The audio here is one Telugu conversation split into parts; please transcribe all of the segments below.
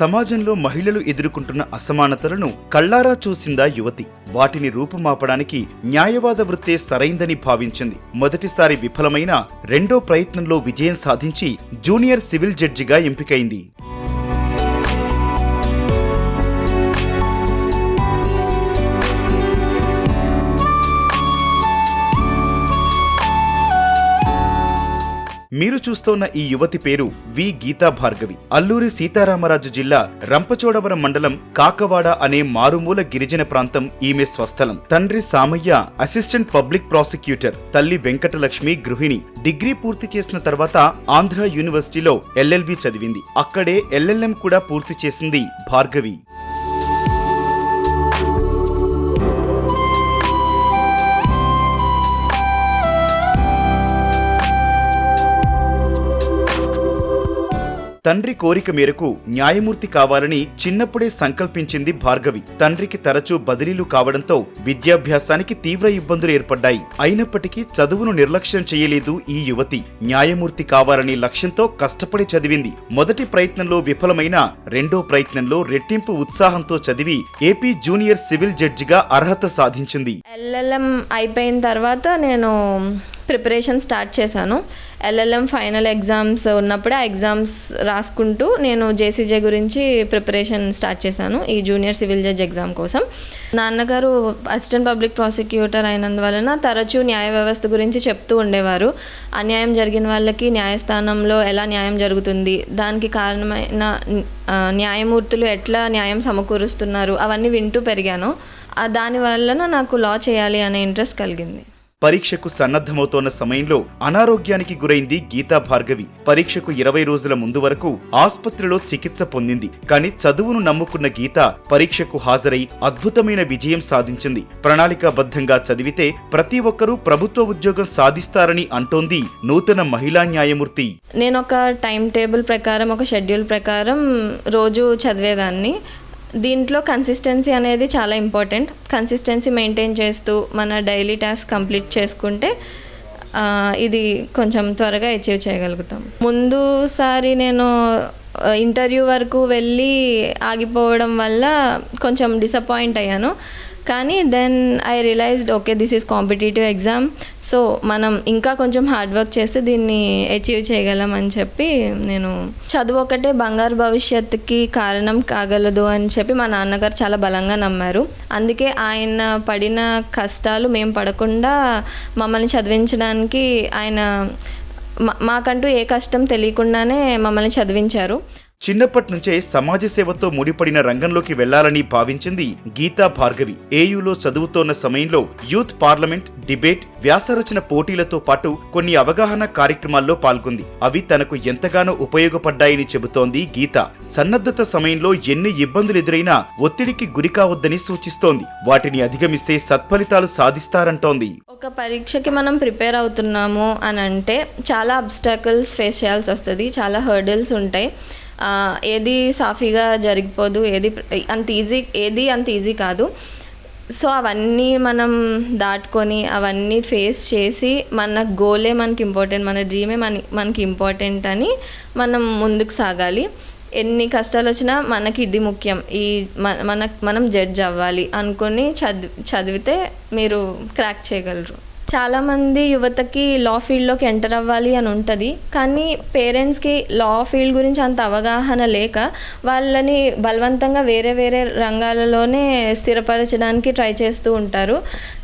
సమాజంలో మహిళలు ఎదుర్కొంటున్న అసమానతలను కళ్ళారా చూసిందా యువతి? వాటిని రూపుమాపడానికి న్యాయవాద వృత్తే సరైందని భావించింది. మొదటిసారి విఫలమైన రెండో ప్రయత్నంలో విజయం సాధించి జూనియర్ సివిల్ జడ్జిగా ఎంపికైంది. మీరు చూస్తోన్న ఈ యువతి పేరు వి. గీతా భార్గవి. అల్లూరి సీతారామరాజు జిల్లా రంపచోడవరం మండలం కాకవాడ అనే మారుమూల గిరిజన ప్రాంతం ఈమె స్వస్థలం. తండ్రి సామయ్య అసిస్టెంట్ పబ్లిక్ ప్రాసిక్యూటర్ తల్లి వెంకటలక్ష్మి గృహిణి. డిగ్రీ పూర్తి చేసిన తర్వాత ఆంధ్ర యూనివర్సిటీలో ఎల్ఎల్బి చదివింది. అక్కడే ఎల్ఎల్ఎం కూడా పూర్తి చేసింది భార్గవి. తండ్రి కోరిక మేరకు న్యాయమూర్తి కావాలని చిన్నప్పుడే సంకల్పించింది భార్గవి. తండ్రికి తరచూ బదిలీలు కావడంతో విద్యాభ్యాసానికి తీవ్ర ఇబ్బందులు ఏర్పడ్డాయి. అయినప్పటికీ చదువును నిర్లక్ష్యం చేయలేదు ఈ యువతి. న్యాయమూర్తి కావాలని లక్ష్యంతో కష్టపడి చదివింది. మొదటి ప్రయత్నంలో విఫలమైన రెండో ప్రయత్నంలో రెట్టింపు ఉత్సాహంతో చదివి ఏపీ జూనియర్ సివిల్ జడ్జిగా అర్హత సాధించింది. ఎల్ఎల్ఎం అయిపోయిన తర్వాత నేను ప్రిపరేషన్ స్టార్ట్ చేశాను. ఎల్ఎల్ఎం ఫైనల్ ఎగ్జామ్స్ ఉన్నప్పుడే ఆ ఎగ్జామ్స్ రాసుకుంటూ నేను జేసీజే గురించి ప్రిపరేషన్ స్టార్ట్ చేశాను ఈ జూనియర్ సివిల్ జడ్జ్ ఎగ్జామ్ కోసం. నాన్నగారు అసిస్టెంట్ పబ్లిక్ ప్రాసిక్యూటర్ అయినందువలన తరచూ న్యాయ వ్యవస్థ గురించి చెప్తూ ఉండేవారు. అన్యాయం జరిగిన వాళ్ళకి న్యాయస్థానంలో ఎలా న్యాయం జరుగుతుంది? దానికి కారణమైన న్యాయమూర్తులు ఎట్లా న్యాయం సమకూరుస్తున్నారు? అవన్నీ వింటూ పెరిగాను. దాని వలన నాకు లా చేయాలి అనే ఇంట్రెస్ట్ కలిగింది. పరీక్షకు సన్నద్ధమవుతోన్న సమయంలో అనారోగ్యానికి గురైంది గీతా భార్గవి. పరీక్షకు ఇరవై రోజుల ముందు వరకు ఆసుపత్రిలో చికిత్స పొందింది. కానీ చదువును నమ్ముకున్న గీత పరీక్షకు హాజరై అద్భుతమైన విజయం సాధించింది. ప్రణాళికాబద్ధంగా చదివితే ప్రతి ఒక్కరూ ప్రభుత్వ ఉద్యోగం సాధిస్తారని అంటోంది నూతన మహిళా న్యాయమూర్తి. నేను ఒక టైం టేబుల్ ప్రకారం ఒక షెడ్యూల్ ప్రకారం రోజు చదివేదాన్ని. దీంట్లో కన్సిస్టెన్సీ అనేది చాలా ఇంపార్టెంట్ కన్సిస్టెన్సీ మెయింటైన్ చేస్తూ మన డైలీ టాస్క్ కంప్లీట్ చేసుకుంటే ఇది కొంచెం త్వరగా అచీవ్ చేయగలుగుతాం. ముందుసారి నేను ఇంటర్వ్యూ వరకు వెళ్ళి ఆగిపోవడం వల్ల కొంచెం డిసప్పాయింట్ అయ్యాను. కానీ then I realised okay this is competitive exam so మనం ఇంకా కొంచెం హార్డ్ వర్క్ చేస్తే దీన్ని అచీవ్ చేయగలం అని చెప్పి నేను చదువు ఒకటే బంగారు భవిష్యత్తుకి కారణం కాగలదు అని చెప్పి మా నాన్నగారు చాలా బలంగా నమ్మారు. అందుకే ఆయన పడిన కష్టాలు మేము పడకుండా మమ్మల్ని చదివించడానికి ఆయన మా- మాకంటూ ఏ కష్టం తెలియకుండానే మమ్మల్ని చదివించారు. చిన్నప్పటి నుంచే సమాజ సేవతో ముడిపడిన రంగంలోకి వెళ్ళాలని భావించింది గీతా భార్గవి. ఏయులో చదువుతోన్న సమయంలో యూత్ పార్లమెంట్ డిబేట్ వ్యాసరచన పోటీలతో పాటు కొన్ని అవగాహన కార్యక్రమాల్లో పాల్గొంది. అవి తనకు ఎంతగానో ఉపయోగపడ్డాయని చెబుతోంది గీత. సన్నద్ధత సమయంలో ఎన్ని ఇబ్బందులు ఎదురైనా ఒత్తిడికి గురి కావద్దని సూచిస్తోంది. వాటిని అధిగమిస్తే సత్ఫలితాలు సాధిస్తారంటోంది. ఒక పరీక్షకి మనం ప్రిపేర్ అవుతున్నాము అని అంటే చాలా అబ్స్టాకల్స్ ఫేస్ చేయాల్సి వస్తుంది చాలా హర్డిల్స్ ఉంటాయి. ఏది సాఫీగా జరిగిపోదు ఏది అంత ఈజీ ఏది అంత ఈజీ కాదు. సో అవన్నీ మనం దాటుకొని అవన్నీ ఫేస్ చేసి మన గోలే మనకి ఇంపార్టెంట్ మన డ్రీమే మన మనకి ఇంపార్టెంట్ అని మనం ముందుకు సాగాలి. ఎన్ని కష్టాలు వచ్చినా మనకి ఇది ముఖ్యం. ఈ మన- మనం జడ్జ్ అవ్వాలి అనుకొని చదివి చదివితే మీరు క్రాక్ చేయగలరు. చాలామంది యువతకి లా ఫీల్డ్లోకి ఎంటర్ అవ్వాలి అని ఉంటుంది. కానీ పేరెంట్స్కి లా ఫీల్డ్ గురించి అంత అవగాహన లేక వాళ్ళని బలవంతంగా వేరే వేరే రంగాలలోనే స్థిరపరచడానికి ట్రై చేస్తూ ఉంటారు.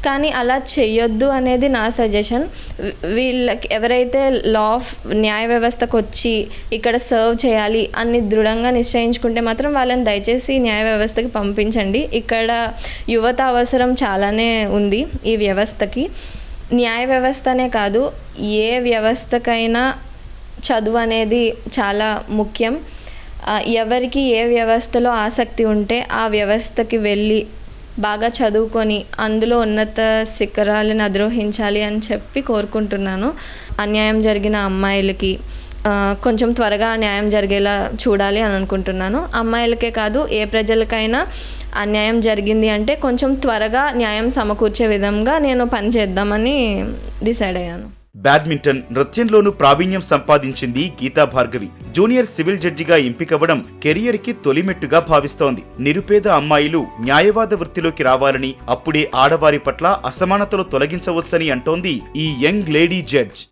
కానీ అలా చేయొద్దు అనేది నా సజెషన్ వీళ్ళకి ఎవరైతే లా న్యాయ వ్యవస్థకు వచ్చి ఇక్కడ సర్వ్ చేయాలి అని దృఢంగా నిశ్చయించుకుంటే మాత్రం వాళ్ళని దయచేసి న్యాయ వ్యవస్థకి పంపించండి. ఇక్కడ యువత అవసరం చాలానే ఉంది ఈ వ్యవస్థకి. న్యాయ వ్యవస్థనే కాదు ఏ వ్యవస్థకైనా చదువు అనేది చాలా ముఖ్యం. ఎవరికి ఏ వ్యవస్థలో ఆసక్తి ఉంటే ఆ వ్యవస్థకి వెళ్ళి బాగా చదువుకొని అందులో ఉన్నత శిఖరాలను అధిరోహించాలి అని చెప్పి కోరుకుంటున్నాను. అన్యాయం జరిగిన అమ్మాయిలకి కొంచెం త్వరగా న్యాయం జరిగేలా చూడాలి అని అనుకుంటున్నాను. అమ్మాయిలకే కాదు ఏ ప్రజలకైనా అన్యాయం జరిగింది అంటే కొంచెం త్వరగా న్యాయం సమకూర్చే విధంగా నేను పని చేద్దామని డిసైడ్ అయ్యాను. బ్యాడ్మింటన్ నృత్యంలోనూ ప్రావీణ్యం సంపాదించింది గీతా భార్గవి. జూనియర్ సివిల్ జడ్జిగా ఎంపికవ్వడం కెరియర్కి తొలిమెట్టుగా భావిస్తోంది. నిరుపేద అమ్మాయిలు న్యాయవాద వృత్తిలోకి రావాలని అప్పుడే ఆడవారి పట్ల అసమానతలు తొలగించవచ్చని అంటోంది ఈ యంగ్ లేడీ జడ్జ్.